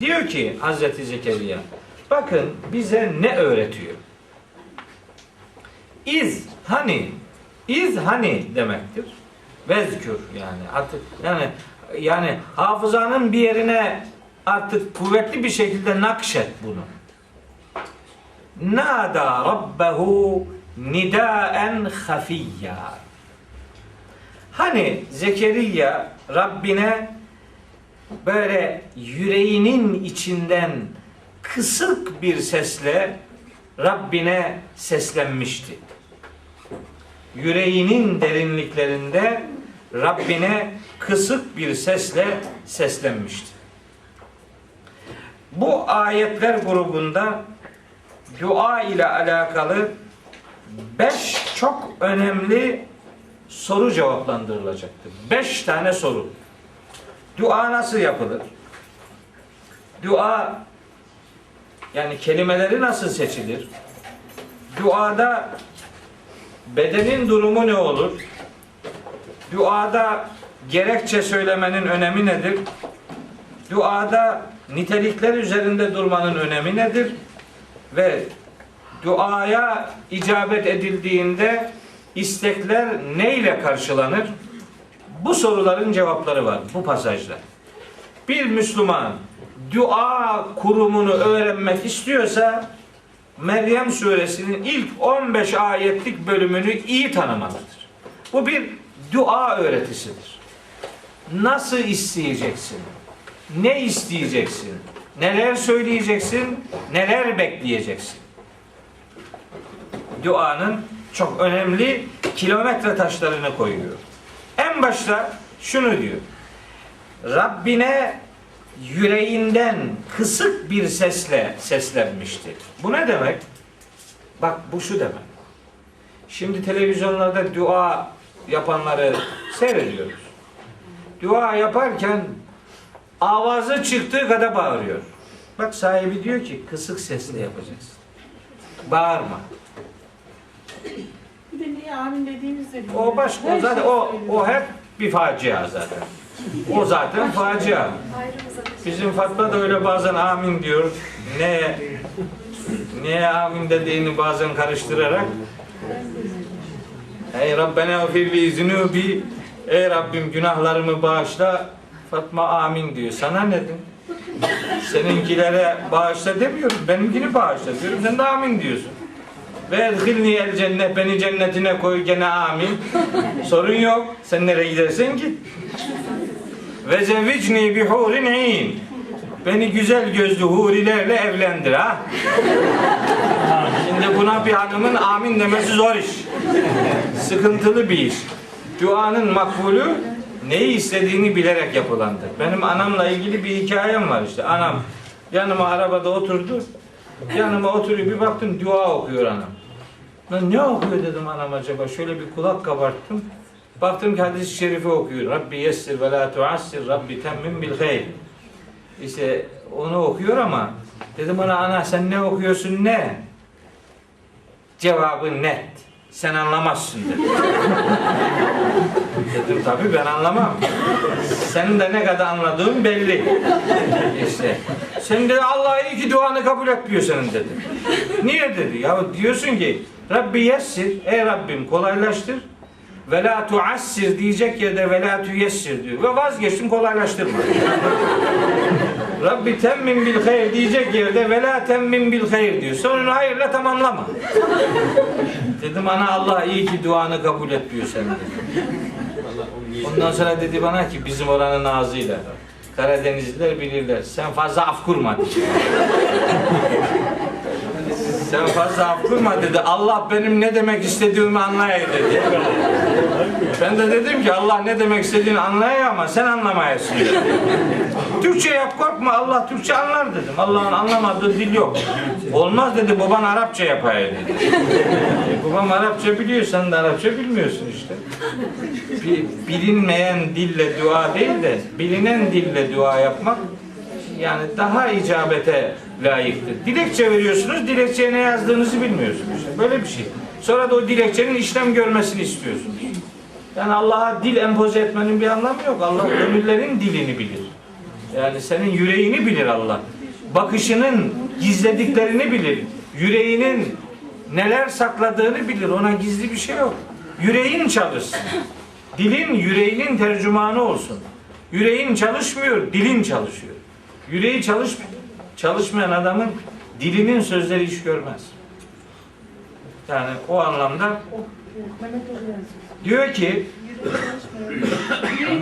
Diyor ki Hazreti Zekeriya, bakın bize ne öğretiyor? İz hani, iz hani demektir. Vezkür yani artık yani yani hafızanın bir yerine artık kuvvetli bir şekilde nakşet bunu. Nada rabbehu nidaen hafiyya. Hani Zekeriya Rabbine böyle yüreğinin içinden kısık bir sesle Rabbine seslenmişti. Yüreğinin derinliklerinde Rabbine kısık bir sesle seslenmişti. Bu ayetler grubunda dua ile alakalı beş çok önemli soru cevaplandırılacaktır. Beş tane soru. Dua nasıl yapılır? Dua yani kelimeleri nasıl seçilir? Duada bedenin durumu ne olur? Duada gerekçe söylemenin önemi nedir? Duada nitelikler üzerinde durmanın önemi nedir? Ve duaya icabet edildiğinde istekler neyle karşılanır? Bu soruların cevapları var bu pasajda. Bir Müslüman dua kurumunu öğrenmek istiyorsa Meryem suresinin ilk 15 ayetlik bölümünü iyi tanımalıdır. Bu bir dua öğretisidir. Nasıl isteyeceksin? Ne isteyeceksin? Neler söyleyeceksin? Neler bekleyeceksin? Duanın çok önemli kilometre taşlarını koyuyor. En şunu diyor. Rabbine yüreğinden kısık bir sesle seslenmişti. Bu ne demek? Bak bu şu demek. Şimdi televizyonlarda dua yapanları seyrediyoruz. Dua yaparken avazı çıktığı kadar bağırıyor. Bak sahibi diyor ki kısık sesle yapacaksın. Bağırma. Bir de niye amin dediğinizde O başka o zaten o o hep bir facia zaten. O zaten facia. Bizim Fatma da öyle bazen amin diyor. Ne niye amin dediğini bazen karıştırarak Ey Rabbena firli zunubi Ey Rabbim günahlarımı bağışla Fatma amin diyor. Sana ne dedim? Seninkilere bağışla demiyorum. Benimkini bağışla diyorum. Sen de amin diyorsun. Ve edhilni el cennet beni cennetine koy gene amin. Sorun yok. Sen nereye gidersen git. Ve zevvicni bi hurin in. Beni güzel gözlü hurilerle evlendir ha. Şimdi buna bir hanımın amin demesi zor iş. Sıkıntılı bir iş. Duanın makbulü neyi istediğini bilerek yapılandır. Benim anamla ilgili bir hikayem var işte. Anam yanıma arabada oturdu. Yanıma oturuyor bir baktım dua okuyor anam. Lan ne okuyor dedim anam acaba? Şöyle bir kulak kabarttım. Baktım ki hadis-i şerifi okuyor. Rabbi yessir ve la tuassir. Rabbi temmim bil hayr. İşte onu okuyor ama dedim ona ana sen ne okuyorsun ne? Cevabı net. Sen anlamazsın dedi. dedim tabii ben anlamam. Senin de ne kadar anladığın belli. İşte. Sen dedi Allah iyi ki duanı kabul etmiyor senin dedi. Niye dedi? Ya diyorsun ki Rabbi yessir. Ey Rabbim kolaylaştır. Ve la tuassir diyecek yerde ve la tuyessir diyor. Ve vazgeçtim kolaylaştırma. Rabbi temmin bil hayır diyecek yerde ve la temmin bil hayır diyor. Sonunu hayırla tamamlama. Dedim ana Allah iyi ki duanı kabul etmiyor senin. Ondan sonra dedi bana ki bizim oranın ağzıyla Karadenizliler bilirler. Sen fazla af kurma. Sen fazla af kurma dedi. Allah benim ne demek istediğimi anlayayım dedi. Ben de dedim ki Allah ne demek istediğini anlayayım ama sen anlamayasın. Türkçe yap korkma Allah Türkçe anlar dedim. Allah'ın anlamadığı dil yok. Olmaz dedi baban Arapça yapayım dedi. E, babam Arapça biliyor sen de Arapça bilmiyorsun işte. Bi- bilinmeyen dille dua değil de bilinen dille dua yapmak yani daha icabete layıktır. Dilekçe veriyorsunuz, dilekçeye ne yazdığınızı bilmiyorsunuz. Böyle bir şey. Sonra da o dilekçenin işlem görmesini istiyorsunuz. Yani Allah'a dil empoze etmenin bir anlamı yok. Allah gönüllerin dilini bilir. Yani senin yüreğini bilir Allah. Bakışının gizlediklerini bilir. Yüreğinin neler sakladığını bilir. Ona gizli bir şey yok. Yüreğin çalışsın. Dilin yüreğinin tercümanı olsun. Yüreğin çalışmıyor, dilin çalışıyor. Yüreği çalış çalışmayan adamın dilinin sözleri iş görmez. Yani o anlamda diyor ki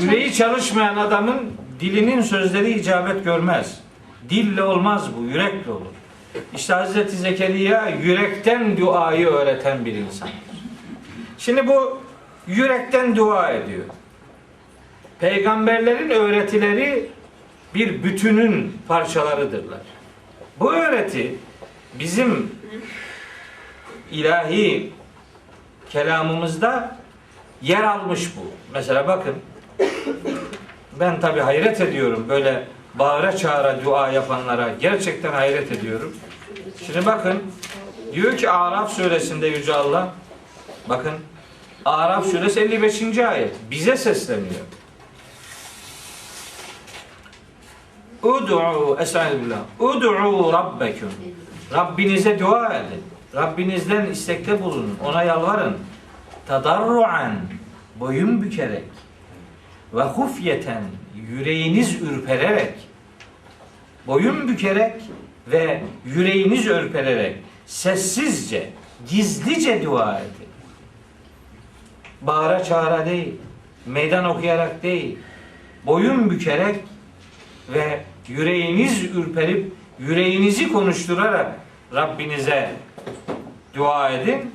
yüreği çalışmayan adamın dilinin sözleri icabet görmez. Dille olmaz bu, yürekle olur. İşte Hazreti Zekeriya yürekten duayı öğreten bir insandır. Şimdi bu yürekten dua ediyor. Peygamberlerin öğretileri bir bütünün parçalarıdırlar. Bu öğreti bizim ilahi kelamımızda yer almış bu. Mesela bakın ben tabi hayret ediyorum böyle bağıra çağıra dua yapanlara gerçekten hayret ediyorum. Şimdi bakın diyor ki Araf suresinde Yüce Allah bakın Araf suresi 55. ayet bize sesleniyor. Ud'u Estağfirullah. Ud'u rabbekum. Rabbinize dua edin. Rabbinizden istekte bulunun. Ona yalvarın. Tadarruan boyun bükerek ve hufyeten yüreğiniz ürpererek boyun bükerek ve yüreğiniz ürpererek sessizce, gizlice dua edin. Bağıra çağıra değil, meydan okuyarak değil, boyun bükerek ve yüreğiniz ürperip yüreğinizi konuşturarak Rabbinize dua edin.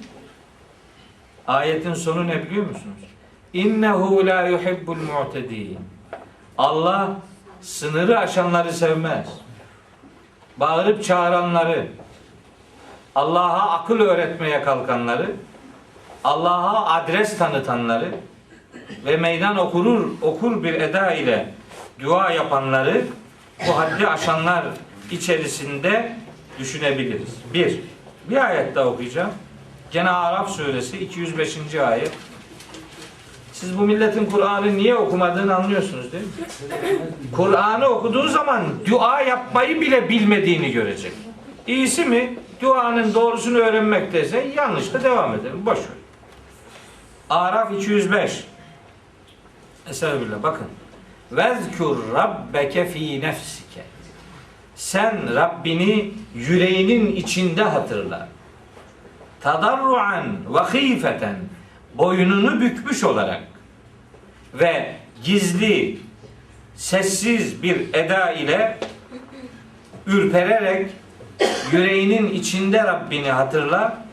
Ayetin sonu ne biliyor musunuz? İnnehu la yuhibbul mu'tedin. Allah sınırı aşanları sevmez. Bağırıp çağıranları, Allah'a akıl öğretmeye kalkanları, Allah'a adres tanıtanları ve meydan okurur okur bir eda ile dua yapanları bu haddi aşanlar içerisinde düşünebiliriz. Bir, bir ayet daha okuyacağım. Gene Araf suresi 205. ayet. Siz bu milletin Kur'an'ı niye okumadığını anlıyorsunuz değil mi? Kur'an'ı okuduğu zaman dua yapmayı bile bilmediğini görecek. İyisi mi? Duanın doğrusunu öğrenmekteyse yanlış da devam edelim. Boş ver. Araf 205. Estağfirullah bakın. Vezkur rabbeke fi nefsike. Sen Rabbini yüreğinin içinde hatırla. Tadarruan ve hifeten boynunu bükmüş olarak ve gizli sessiz bir eda ile ürpererek yüreğinin içinde Rabbini hatırla.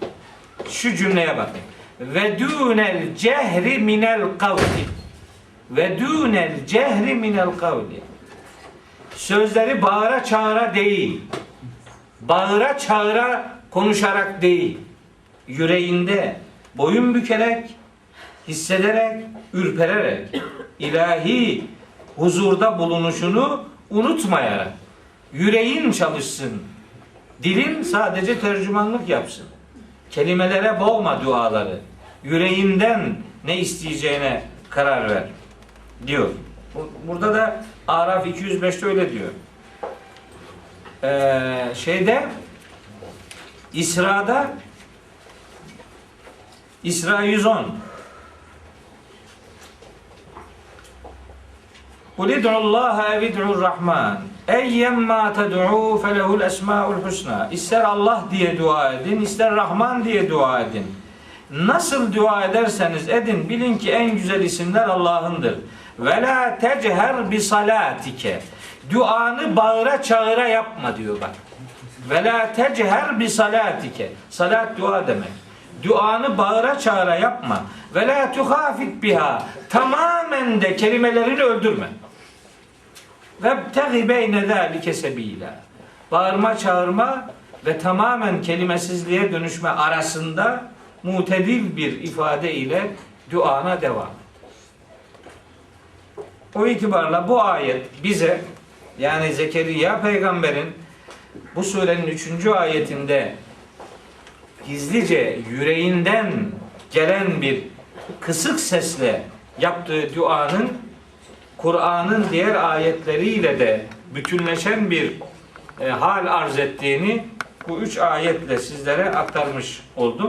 Şu cümleye bakın. Ve dunel cehri minel kavli. Ve dunel cehri minel kavli. Sözleri bağıra çağıra değil. Bağıra çağıra konuşarak değil. Yüreğinde boyun bükerek, hissederek, ürpererek ilahi huzurda bulunuşunu unutmayarak yüreğin çalışsın. Dilin sadece tercümanlık yapsın. Kelimelere boğma duaları. Yüreğinden ne isteyeceğine karar ver diyor. Burada da Araf 205'te öyle diyor. Ee, şeyde İsra'da İsra 110 Kul id'u Allah ev id'u Rahman Eyyemma ted'u felehul esmaul husna İster Allah diye dua edin, ister Rahman diye dua edin. Nasıl dua ederseniz edin, bilin ki en güzel isimler Allah'ındır. Ve la techer bi salatike. Duanı bağıra çağıra yapma diyor bak. Ve la techer bi salatike. Salat dua demek. Duanı bağıra çağıra yapma. Ve la tuhafit biha. Tamamen de kelimelerini öldürme. Ve tehi beyne zâlike sebîlâ. Bağırma çağırma ve tamamen kelimesizliğe dönüşme arasında mutedil bir ifade ile duana devam. O itibarla bu ayet bize yani Zekeriya peygamberin bu surenin üçüncü ayetinde gizlice yüreğinden gelen bir kısık sesle yaptığı duanın Kur'an'ın diğer ayetleriyle de bütünleşen bir e, hal arz ettiğini bu üç ayetle sizlere aktarmış oldum.